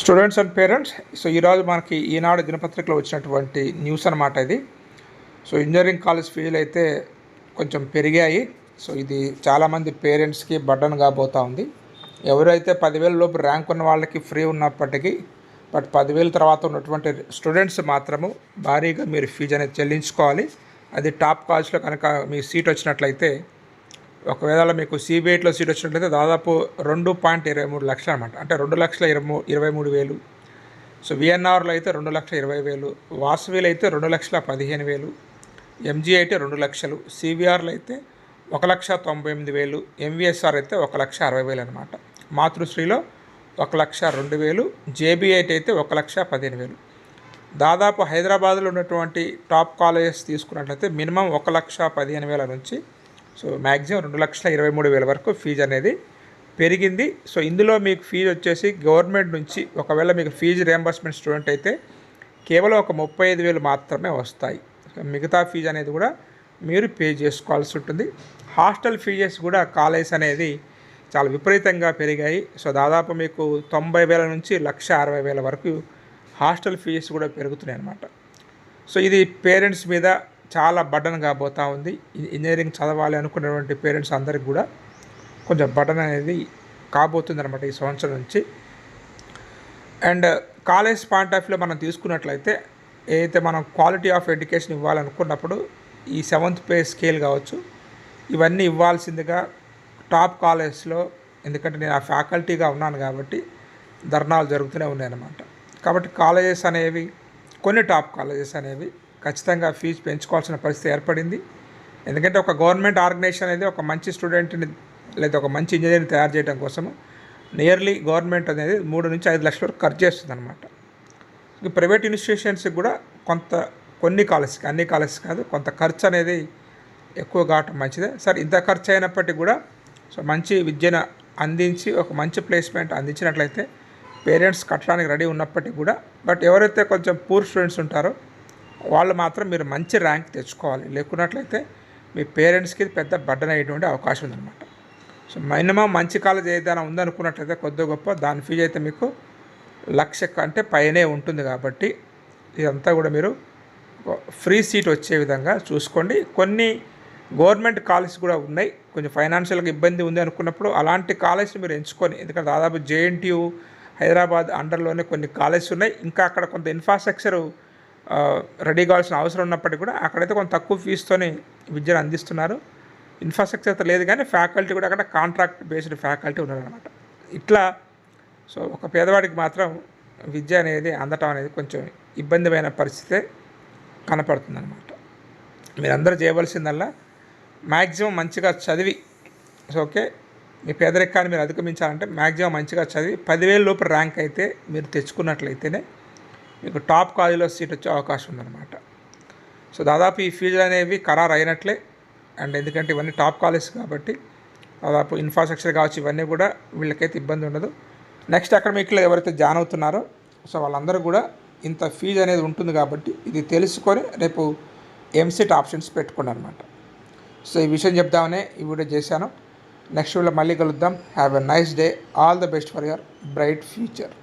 Students and parents so ఈరోజు మనకి ఈనాడు దినపత్రికలో వచ్చినటువంటి న్యూస్ అనమాట ఇది. సో ఇంజనీరింగ్ కాలేజ్ ఫీజులు అయితే కొంచెం పెరిగాయి. సో ఇది చాలామంది పేరెంట్స్కి బడ్డన్ కాబోతూ ఉంది. ఎవరైతే పదివేల లోపు ర్యాంక్ ఉన్న వాళ్ళకి ఫ్రీ ఉన్నప్పటికీ బట్ పదివేల తర్వాత ఉన్నటువంటి స్టూడెంట్స్ మాత్రము భారీగా మీరు ఫీజు అనేది చెల్లించుకోవాలి. అది టాప్ కాలేజ్లో కనుక మీ సీట్ వచ్చినట్లయితే ఒకవేళ మీకు సిబిఐట్లో సీట్ వచ్చినట్లయితే దాదాపు రెండు పాయింట్ ఇరవై మూడు లక్షలు అనమాట అంటే రెండు లక్షల ఇరవై ఇరవై మూడు వేలు. సో విఎన్ఆర్లో అయితే రెండు లక్షల ఇరవై వేలు. వాసవిలో అయితే రెండు లక్షల పదిహేను వేలు. ఎంజీ అయితే రెండు లక్షలు. సీవీఆర్లు అయితే ఒక లక్ష తొంభై ఎనిమిది వేలు. ఎంవిఎస్ఆర్ అయితే ఒక లక్ష అరవై వేలు అనమాట మాతృశ్రీలో ఒక లక్ష రెండు వేలు. జేబీఐటి అయితే ఒక లక్ష పదిహేను వేలు. దాదాపు హైదరాబాద్లో ఉన్నటువంటి టాప్ కాలేజెస్ తీసుకున్నట్లయితే మినిమం ఒక లక్ష పదిహేను వేల నుంచి సో మ్యాక్సిమం రెండు లక్షల ఇరవై మూడు వేల వరకు ఫీజు అనేది పెరిగింది. సో ఇందులో మీకు ఫీజు వచ్చేసి గవర్నమెంట్ నుంచి ఒకవేళ మీకు ఫీజు రియంబర్స్మెంట్ స్టూడెంట్ అయితే కేవలం ఒక ముప్పై ఐదు వేలు మాత్రమే వస్తాయి. మిగతా ఫీజు అనేది కూడా మీరు పే చేసుకోవాల్సి ఉంటుంది. హాస్టల్ ఫీజెస్ కూడా కాలేజ్ అనేది చాలా విపరీతంగా పెరిగాయి. సో దాదాపు మీకు తొంభై వేల నుంచి లక్ష అరవై వేల వరకు హాస్టల్ ఫీజెస్ కూడా పెరుగుతున్నాయి అన్నమాట. సో ఇది పేరెంట్స్ మీద చాలా బటన్ కాబోతా ఉంది. ఇంజనీరింగ్ చదవాలి అనుకున్నటువంటి పేరెంట్స్ అందరికి కూడా కొంచెం బటన్ అనేది కాబోతుంది అనమాట ఈ సంవత్సరం నుంచి. అండ్ కాలేజ్ పాయింట్ ఆఫ్ వ్యూలో మనం తీసుకున్నట్లయితే ఏదైతే మనం క్వాలిటీ ఆఫ్ ఎడ్యుకేషన్ ఇవ్వాలనుకున్నప్పుడు ఈ సెవెంత్ పే స్కేల్ కావచ్చు ఇవన్నీ ఇవ్వాల్సిందిగా టాప్ కాలేజ్లో ఎందుకంటే నేను ఆ ఫ్యాకల్టీగా ఉన్నాను కాబట్టి ధర్నాలు జరుగుతూనే ఉన్నాయన్నమాట. కాబట్టి కాలేజెస్ అనేవి కొన్ని టాప్ కాలేజెస్ అనేవి ఖచ్చితంగా ఫీజు పెంచుకోవాల్సిన పరిస్థితి ఏర్పడింది. ఎందుకంటే ఒక గవర్నమెంట్ ఆర్గనైజేషన్ అనేది ఒక మంచి స్టూడెంట్ని లేదా ఒక మంచి ఇంజనీర్ని తయారు చేయడం కోసము నియర్లీ గవర్నమెంట్ అనేది మూడు నుంచి ఐదు లక్షల వరకు ఖర్చు చేస్తుంది అనమాట ప్రైవేట్ ఇన్స్టిట్యూషన్స్కి కూడా కొంత కొన్ని కాలేజ్కి అన్ని కాలేజెస్ కాదు కొంత ఖర్చు అనేది ఎక్కువ కావటం మంచిదే. సరే ఇంత ఖర్చు అయినప్పటికీ కూడా సో మంచి విద్యను అందించి ఒక మంచి ప్లేస్మెంట్ అందించినట్లయితే పేరెంట్స్ కట్టడానికి రెడీ ఉన్నప్పటికీ కూడా బట్ ఎవరైతే కొంచెం పూర్ స్టూడెంట్స్ ఉంటారో వాళ్ళు మాత్రం మీరు మంచి ర్యాంక్ తెచ్చుకోవాలి. లేకున్నట్లయితే మీ పేరెంట్స్కి పెద్ద బడ్డన అయ్యేటువంటి అవకాశం ఉందన్నమాట. సో మినిమం మంచి కాలేజ్ ఏదైనా ఉందనుకున్నట్లయితే కొద్ది గొప్ప దాని ఫీజు అయితే మీకు లక్ష కంటే పైనే ఉంటుంది కాబట్టి ఇదంతా కూడా మీరు ఫ్రీ సీట్ వచ్చే విధంగా చూసుకోండి. కొన్ని గవర్నమెంట్ కాలేజ్ కూడా ఉన్నాయి. కొంచెం ఫైనాన్షియల్గా ఇబ్బంది ఉంది అనుకున్నప్పుడు అలాంటి కాలేజ్ని మీరు ఎంచుకొని ఎందుకంటే దాదాపు జేఎన్టీయూ హైదరాబాద్ అండర్లోనే కొన్ని కాలేజెస్ ఉన్నాయి. ఇంకా అక్కడ కొంత ఇన్ఫ్రాస్ట్రక్చర్ రెడీ కావాల్సిన అవసరం ఉన్నప్పటికీ కూడా అక్కడైతే కొంత తక్కువ ఫీజుతోనే విద్యను అందిస్తున్నారు. ఇన్ఫ్రాస్ట్రక్చర్ అయితే లేదు కానీ ఫ్యాకల్టీ కూడా అక్కడ కాంట్రాక్ట్ బేస్డ్ ఫ్యాకల్టీ ఉన్నారనమాట ఇట్లా సో ఒక పేదవాడికి మాత్రం విద్య అనేది అందటం అనేది కొంచెం ఇబ్బందిమైన పరిస్థితే కనపడుతుంది అనమాట మీరందరూ చేయవలసిందల్లా మ్యాక్సిమం మంచిగా చదివి సో ఓకే మీ పేదరికాన్ని మీరు అధిగమించాలంటే మ్యాక్సిమం మంచిగా చదివి పదివేల లోపు ర్యాంక్ అయితే మీరు తెచ్చుకున్నట్లయితేనే మీకు టాప్ కాలేజీలో సీట్ వచ్చే అవకాశం ఉందన్నమాట. సో దాదాపు ఈ ఫీజులు అనేవి ఖరారు అయినట్లే. అండ్ ఎందుకంటే ఇవన్నీ టాప్ కాలేజ్ కాబట్టి దాదాపు ఇన్ఫ్రాస్ట్రక్చర్ కావచ్చు ఇవన్నీ కూడా వీళ్ళకైతే ఇబ్బంది ఉండదు. నెక్స్ట్ అకాడమిక్లో ఎవరైతే జాయిన్ అవుతున్నారో సో వాళ్ళందరూ కూడా ఇంత ఫీజు అనేది ఉంటుంది కాబట్టి ఇది తెలుసుకొని రేపు ఎంసెట్ ఆప్షన్స్ పెట్టుకున్నారనమాట సో ఈ విషయం చెప్దామనే ఈ వీడియో చేశాను. నెక్స్ట్ వీడియో మళ్ళీ కలుద్దాం. Have a nice day all the best for your bright future